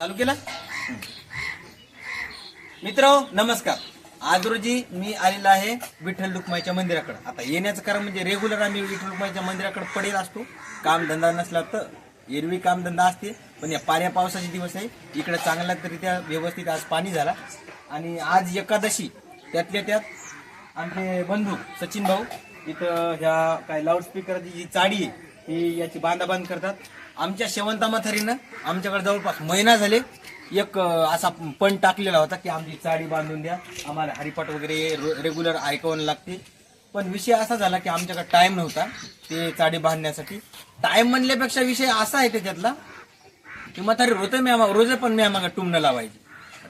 चालू केला मित्र नमस्कार. आज रोजी मी आलेलो आहे विठ्ठल रुक्माईच्या मंदिराकडे. आता येण्याचं कारण म्हणजे रेग्युलर आम्ही विठ्ठल रुक्माईच्या मंदिराकडे पडेल असतो. काम धंदा नसला तर एरवी कामधंदा असते. पण या पाण्या पावसाचे दिवस आहे. इकडे चांगला तरीत्या व्यवस्थित आज पाणी झाला. आणि आज एकादशी त्यातल्या त्यात आमचे बंधू सचिन भाऊ इथं ह्या काय लाऊडस्पीकरची जी चाडी आहे ही याची बांधाबांध करतात. आमच्या शेवंता मथारीनं आमच्याकडे जवळपास महिना झाले एक असा पण टाकलेला होता की आमची चाडी बांधून द्या. आम्हाला हरिपाठ वगैरे रेग्युलर ऐकावं लागते. पण विषय असा झाला की आमच्याकडे टाईम नव्हता ते चाडी बांधण्यासाठी. टाईम म्हणल्यापेक्षा विषय असा आहे त्याच्यातला की म्हातारी रोज मी आम्हाला रोज पण मी आम्हाला टुमणं लावायची.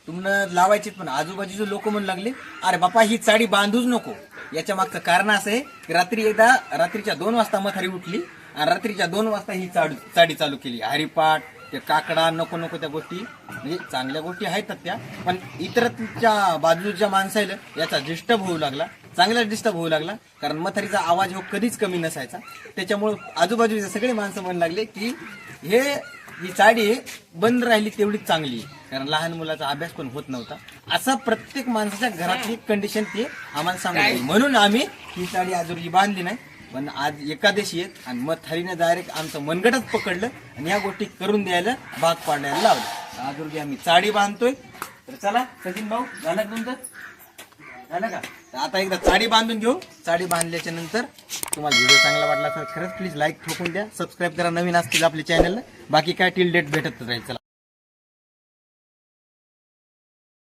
टुमणं लावायची पण आजूबाजूचे लोक म्हणू लागले अरे बापा ही चाडी बांधूच नको. याच्या मागचं कारण असं आहे की रात्री एकदा रात्रीच्या दोन वाजता मथारी उठली आणि रात्रीच्या दोन वाजता ही चाडू चाडी चालू केली. हरिपाठ ते काकडा नको नको त्या गोष्टी. म्हणजे चांगल्या गोष्टी आहेत त्या पण इतरच्या बाजूच्या माणसाला याचा डिस्टर्ब होऊ लागला. चांगला डिस्टर्ब होऊ लागला कारण मथारीचा आवाज हो कधीच कमी नसायचा. त्याच्यामुळं आजूबाजूचे सगळे माणसं म्हणू लागले की हे ही चाडी बंद राहिली तेवढीच चांगली. आहे. कारण लहान मुलाचा अभ्यास पण होत नव्हता. असा प्रत्येक माणसाच्या घरातली कंडिशन ते आम्हाला सांगू म्हणून आम्ही ही चाडी आजूबाजी बांधली नाही पण आज एकादशी आहेत आणि मग थरीने डायरेक्ट आमचं मनगटच पकडलं आणि या गोष्टी करून द्यायला भाग पाडायला लावलं. आजूबाजी आम्ही चाडी बांधतोय. तर चला सचिन भाऊ झालं का तुमचं? झालं का? तर आता एकदा चाडी बांधून घेऊ. चाडी बांधल्याच्या नंतर तुम्हाला व्हिडिओ चांगला वाटला तर खरंच प्लीज लाईक ठोकून द्या. सबस्क्राईब करा. नवीन असतील आपल्या चॅनलला बाकी काय टिल डेट भेटत राहील. चला.